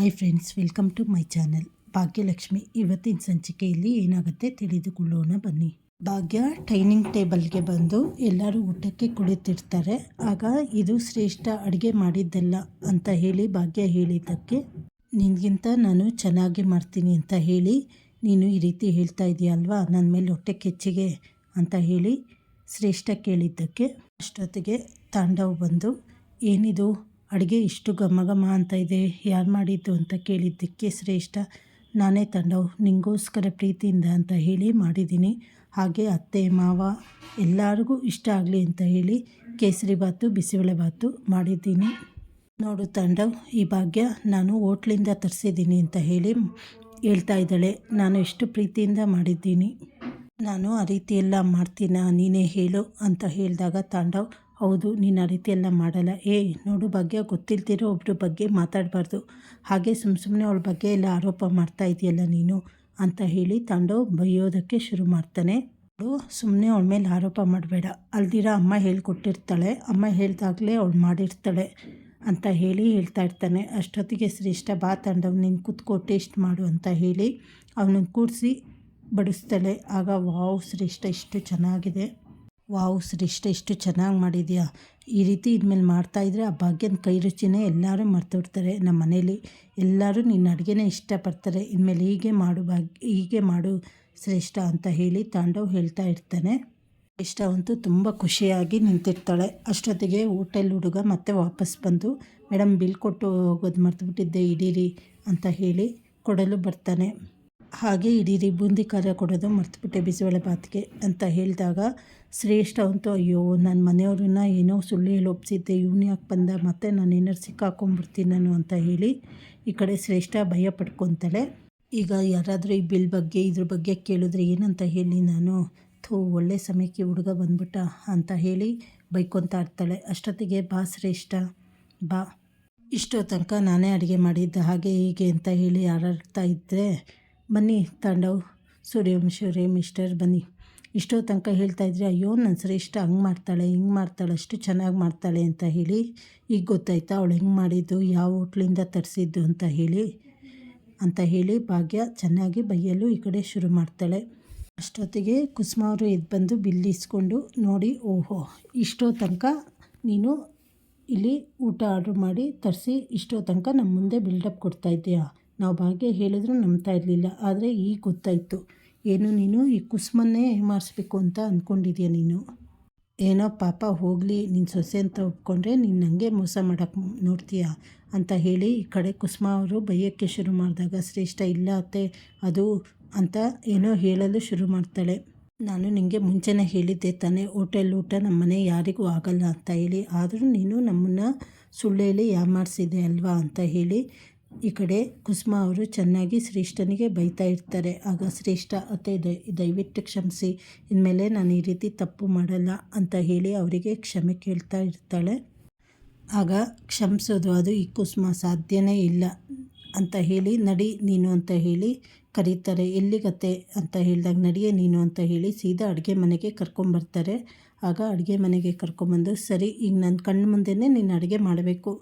Hi friends welcome to my channel Bhagyalakshmi, ಇವತ್ತಿನ ಸಂಚಿಕೆಯಲ್ಲಿ ಏನಾಗುತ್ತೆ ತಿಳಿದುಕೊಳ್ಳೋಣ ಬನ್ನಿ. ಭಾಗ್ಯ ಡೈನಿಂಗ್ ಟೇಬಲ್ಗೆ ಬಂದು ಎಲ್ಲರೂ ಊಟಕ್ಕೆ ಕುಳಿತಿರ್ತಾರೆ. ಆಗ ಇದು ಶ್ರೇಷ್ಠ ಅಡುಗೆ ಮಾಡಿದ್ದಲ್ಲ ಅಂತ ಹೇಳಿ ಭಾಗ್ಯ ಹೇಳಿದ್ದಕ್ಕೆ, ನಿನಗಿಂತ ನಾನು ಚೆನ್ನಾಗಿ ಮಾಡ್ತೀನಿ ಅಂತ ಹೇಳಿ, ನೀನು ಈ ರೀತಿ ಹೇಳ್ತಾ ಇದೆಯಲ್ವಾ ನನ್ನ ಮೇಲೆ ಹೊಟ್ಟೆ ಕೆಚ್ಚಿಗೆ ಅಂತ ಹೇಳಿ ಶ್ರೇಷ್ಠ ಕೇಳಿದ್ದಕ್ಕೆ ಅಷ್ಟೊತ್ತಿಗೆ ತಾಂಡವ್ ಬಂದು, ಏನಿದು? ಅಡುಗೆ ಇಷ್ಟು ಘಮ ಘಮ ಅಂತ ಇದೆ, ಯಾರು ಮಾಡಿದ್ದು ಅಂತ ಕೇಳಿದ್ದಕ್ಕೆ ಶ್ರೇಷ್ಠ. ನಾನೇ ತಂಡವು, ನಿಂಗೋಸ್ಕರ ಪ್ರೀತಿಯಿಂದ ಅಂತ ಹೇಳಿ ಮಾಡಿದ್ದೀನಿ. ಹಾಗೆ ಅತ್ತೆ, ಮಾವ ಎಲ್ಲರಿಗೂ ಇಷ್ಟ ಆಗಲಿ ಅಂತ ಹೇಳಿ ಕೇಸರಿ ಬಾತು, ಬಿಸಿಬೇಳೆ ಬಾತು ಮಾಡಿದ್ದೀನಿ. ನೋಡು ತಂಡವ್, ಈ ಭಾಗ್ಯ ನಾನು ಹೋಟ್ಲಿಂದ ತರಿಸಿದ್ದೀನಿ ಅಂತ ಹೇಳಿ ಹೇಳ್ತಾ ಇದ್ದಾಳೆ. ನಾನು ಎಷ್ಟು ಪ್ರೀತಿಯಿಂದ ಮಾಡಿದ್ದೀನಿ. ನಾನು ಆ ರೀತಿ ಎಲ್ಲ ಮಾಡ್ತೀನ ನೀನೇ ಹೇಳು ಅಂತ ಹೇಳಿದಾಗ ತಾಂಡವ್ ಹೌದು, ನೀನು ಆ ರೀತಿ ಎಲ್ಲ ಮಾಡಲ್ಲ. ಏ, ನೋಡು ಬಗ್ಗೆ ಗೊತ್ತಿಲ್ದಿರೋ ಒಬ್ಬರ ಬಗ್ಗೆ ಮಾತಾಡಬಾರ್ದು. ಹಾಗೆ ಸುಮ್ಮ ಸುಮ್ಮನೆ ಅವಳ ಬಗ್ಗೆ ಎಲ್ಲ ಆರೋಪ ಮಾಡ್ತಾ ಇದೆಯಲ್ಲ ನೀನು ಅಂತ ಹೇಳಿ ತಾಂಡವ್ ಬೈಯೋದಕ್ಕೆ ಶುರು ಮಾಡ್ತಾನೆ. ಸುಮ್ಮನೆ ಅವಳ ಮೇಲೆ ಆರೋಪ ಮಾಡಬೇಡ. ಅಲ್ದಿರ ಅಮ್ಮ ಹೇಳ್ಕೊಟ್ಟಿರ್ತಾಳೆ. ಅಮ್ಮ ಹೇಳ್ದಾಗಲೇ ಅವಳು ಮಾಡಿರ್ತಾಳೆ ಅಂತ ಹೇಳಿ ಹೇಳ್ತಾ ಇರ್ತಾನೆ. ಅಷ್ಟೊತ್ತಿಗೆ ಶ್ರೇಷ್ಠ, ಬಾ ತಂಡವ್, ನೀನು ಕೂತ್ಕೋ, ಟೇಸ್ಟ್ ಮಾಡು ಅಂತ ಹೇಳಿ ಅವನನ್ನು ಕೂಡಿಸಿ ಬಡಿಸ್ತಾಳೆ. ಆಗ ವಾವ್, ಶ್ರೇಷ್ಠ ಇಷ್ಟು ಚೆನ್ನಾಗಿದೆ. ವಾವ್ ಶ್ರೇಷ್ಠ ಎಷ್ಟು ಚೆನ್ನಾಗಿ ಮಾಡಿದ್ಯಾ? ಈ ರೀತಿ ಇದ್ಮೇಲೆ ಮಾಡ್ತಾಯಿದ್ರೆ ಆ ಭಾಗ್ಯನ ಕೈ ರುಚಿನೇ ಎಲ್ಲರೂ ಮರ್ತುಬಿಡ್ತಾರೆ ನಮ್ಮ ಮನೇಲಿ ಎಲ್ಲರೂ ನಿನ್ನ ಅಡುಗೆನೇ ಇಷ್ಟಪಡ್ತಾರೆ. ಇನ್ಮೇಲೆ ಹೀಗೆ ಮಾಡು ಭಾಗ್ಯ ಹೀಗೆ ಮಾಡು ಶ್ರೇಷ್ಠ ಅಂತ ಹೇಳಿ ತಾಂಡವ್ ಹೇಳ್ತಾ ಇರ್ತಾನೆ. ಅಂತೂ ತುಂಬ ಖುಷಿಯಾಗಿ ನಿಂತಿರ್ತಾಳೆ. ಅಷ್ಟೊತ್ತಿಗೆ ಹೋಟೆಲ್ ಹುಡುಗ ಮತ್ತೆ ವಾಪಸ್ ಬಂದು ಮೇಡಮ್ ಬಿಲ್ ಕೊಟ್ಟು ಹೋಗೋದು ಮರ್ತುಬಿಟ್ಟಿದ್ದೆ ಇಡೀರಿ ಅಂತ ಹೇಳಿ ಕೊಡಲು ಬರ್ತಾನೆ. ಹಾಗೆ ಇಡೀರಿ ಬೂಂದಿ ಖಾರ ಕೊಡೋದು ಮರ್ತುಬಿಟ್ಟೆ ಬಿಸಿಬೇಳೆ ಬಾತ್ಗೆ ಅಂತ ಹೇಳಿದಾಗ, ಶ್ರೇಷ್ಠ ಅಂತೂ ಅಯ್ಯೋ ನನ್ನ ಮನೆಯವ್ರನ್ನ ಏನೋ ಸುಳ್ಳು ಹೇಳಿ ಒಪ್ಸಿದ್ದೆ, ಇವನು ಯಾಕೆ ಬಂದ, ಮತ್ತೆ ನಾನು ಏನಾರು ಸಿಕ್ಕಾಕೊಂಡ್ಬಿಡ್ತೀನಿ ನಾನು ಅಂತ ಹೇಳಿ ಈ ಕಡೆ ಶ್ರೇಷ್ಠ ಭಯ ಪಡ್ಕೊತಾಳೆ. ಈಗ ಯಾರಾದರೂ ಈ ಬಿಲ್ ಬಗ್ಗೆ, ಇದ್ರ ಬಗ್ಗೆ ಕೇಳಿದ್ರೆ ಏನಂತ ಹೇಳಿ ನಾನು, ಥೂ, ಒಳ್ಳೆ ಸಮಯಕ್ಕೆ ಹುಡುಗ ಬಂದ್ಬಿಟ್ಟ ಅಂತ ಹೇಳಿ ಬೈಕೊಂತ ಇರ್ತಾಳೆ. ಅಷ್ಟೊತ್ತಿಗೆ, ಬಾ ಶ್ರೇಷ್ಠ, ಬಾ. ಇಷ್ಟೋ ತನಕ ನಾನೇ ಅಡುಗೆ ಮಾಡಿದ್ದೆ ಹಾಗೆ ಹೀಗೆ ಅಂತ ಹೇಳಿ ಹಾರಾಡ್ತಾ ಇದ್ದರೆ ಬನ್ನಿ ತಾಂಡವ್ ಸೂರ್ಯವಂಶಿ ಮಿಸ್ಟರ್ ಬನ್ನಿ. ಇಷ್ಟೋ ತನಕ ಹೇಳ್ತಾಯಿದ್ರೆ ಅಯ್ಯೋ ನನ್ನ ಇಷ್ಟ ಹಂಗೆ ಮಾಡ್ತಾಳೆ, ಹಿಂಗೆ ಮಾಡ್ತಾಳೆ, ಅಷ್ಟು ಚೆನ್ನಾಗಿ ಮಾಡ್ತಾಳೆ ಅಂತ ಹೇಳಿ, ಈಗ ಗೊತ್ತಾಯ್ತಾ ಅವಳು ಹೆಂಗೆ ಮಾಡಿದ್ದು, ಯಾವ ಹೋಟ್ಲಿಂದ ತರಿಸಿದ್ದು ಅಂತ ಹೇಳಿ ಅಂತ ಹೇಳಿ ಭಾಗ್ಯ ಚೆನ್ನಾಗಿ ಬೈಯಲು ಈ ಕಡೆ ಶುರು ಮಾಡ್ತಾಳೆ. ಅಷ್ಟೊತ್ತಿಗೆ ಕುಸುಮ ಅವರು ಎದ್ದು ಬಂದು ಬಿಲ್ಲಿಸ್ಕೊಂಡು ನೋಡಿ, ಓಹೋ, ಇಷ್ಟೋ ತನಕ ನೀನು ಇಲ್ಲಿ ಊಟ ಆರ್ಡ್ರ್ ಮಾಡಿ ತರಿಸಿ, ಇಷ್ಟೋ ತನಕ ನಮ್ಮ ಮುಂದೆ ಬಿಲ್ಡಪ್ ಕೊಡ್ತಾ ಇದ್ದೀಯಾ? ನಾವು ಭಾಗ್ಯ ಹೇಳಿದ್ರು ನಂಬ್ತಾ ಇರಲಿಲ್ಲ. ಆದರೆ ಈಗ ಗೊತ್ತಾಯಿತು. ಏನು ನೀನು ಈ ಕುಸುಮನ್ನೇ ಮಾಡಿಸ್ಬೇಕು ಅಂತ ಅಂದ್ಕೊಂಡಿದ್ಯಾ ನೀನು? ಏನೋ ಪಾಪ ಹೋಗಲಿ ನಿನ್ನ ಸೊಸೆ ಅಂತ ಒಪ್ಕೊಂಡ್ರೆ ನೀನು ನನಗೆ ಮೋಸ ಮಾಡೋಕ್ಕೆ ನೋಡ್ತೀಯ? ಅಂತ ಹೇಳಿ ಈ ಕಡೆ ಕುಸುಮ ಅವರು ಬೈಯೋಕ್ಕೆ ಶುರು ಮಾಡಿದಾಗ, ಶ್ರೇಷ್ಠ ಇಲ್ಲ ಅತ್ತೆ, ಅದು ಅಂತ ಏನೋ ಹೇಳಲು ಶುರು ಮಾಡ್ತಾಳೆ. ನಾನು ನಿನಗೆ ಮುಂಚೆನೇ ಹೇಳಿದ್ದೆ ತಾನೇ, ಹೋಟೆಲ್ ಊಟ ನಮ್ಮ ಮನೆ ಯಾರಿಗೂ ಆಗಲ್ಲ ಅಂತ ಹೇಳಿ. ಆದರೂ ನೀನು ನಮ್ಮನ್ನು ಸುಳ್ಳೇಲಿ ಯಾಮಾರಿಸಿದೆ ಅಲ್ವಾ ಅಂತ ಹೇಳಿ ಈ ಕಡೆ ಕುಸುಮ ಅವರು ಚೆನ್ನಾಗಿ ಶ್ರೇಷ್ಠನಿಗೆ ಬೈತಾ ಇರ್ತಾರೆ. ಆಗ ಶ್ರೇಷ್ಠ, ಅತ್ತೆ ದಯವಿಟ್ಟು ಕ್ಷಮಿಸಿ. ಇನ್ಮೇಲೆ ನಾನು ಈ ರೀತಿ ತಪ್ಪು ಮಾಡಲ್ಲ ಅಂತ ಹೇಳಿ ಅವರಿಗೆ ಕ್ಷಮೆ ಕೇಳ್ತಾ ಇರ್ತಾಳೆ. ಆಗ ಕ್ಷಮಿಸೋದು, ಅದು ಈ ಕುಸುಮ ಸಾಧ್ಯನೇ ಇಲ್ಲ ಅಂತ ಹೇಳಿ, ನಡಿ ನೀನು ಅಂತ ಹೇಳಿ ಕರೀತಾರೆ. ಎಲ್ಲಿಗತ್ತೆ? ಅಂತ ಹೇಳಿದಾಗ, ನಡಿಯೇ ನೀನು ಅಂತ ಹೇಳಿ ಸೀದಾ ಅಡುಗೆ ಮನೆಗೆ ಕರ್ಕೊಂಬರ್ತಾರೆ ಆಗ ಅಡುಗೆ ಮನೆಗೆ ಕರ್ಕೊಂಬಂದು ಸರಿ, ಈಗ ನನ್ನ ಕಣ್ಣು ಮುಂದೆನೇ ನೀನು ಅಡುಗೆ ಮಾಡಬೇಕು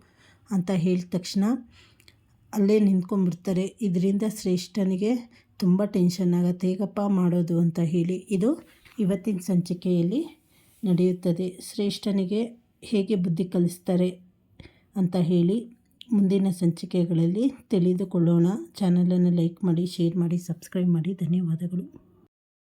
ಅಂತ ಹೇಳಿದ ತಕ್ಷಣ ಅಲ್ಲೇ ನಿಂತ್ಕೊಂಡ್ಬಿಡ್ತಾರೆ. ಇದರಿಂದ ಶ್ರೇಷ್ಠನಿಗೆ ತುಂಬ ಟೆನ್ಷನ್ ಆಗುತ್ತೆ. ಹೇಗಪ್ಪ ಮಾಡೋದು ಅಂತ ಹೇಳಿ ಇದು ಇವತ್ತಿನ ಸಂಚಿಕೆಯಲ್ಲಿ ನಡೆಯುತ್ತದೆ. ಶ್ರೇಷ್ಠನಿಗೆ ಹೇಗೆ ಬುದ್ಧಿ ಕಲಿಸ್ತಾರೆ ಅಂತ ಹೇಳಿ ಮುಂದಿನ ಸಂಚಿಕೆಗಳಲ್ಲಿ ತಿಳಿದುಕೊಳ್ಳೋಣ. ಚಾನಲನ್ನು ಲೈಕ್ ಮಾಡಿ, ಶೇರ್ ಮಾಡಿ, ಸಬ್ಸ್ಕ್ರೈಬ್ ಮಾಡಿ. ಧನ್ಯವಾದಗಳು.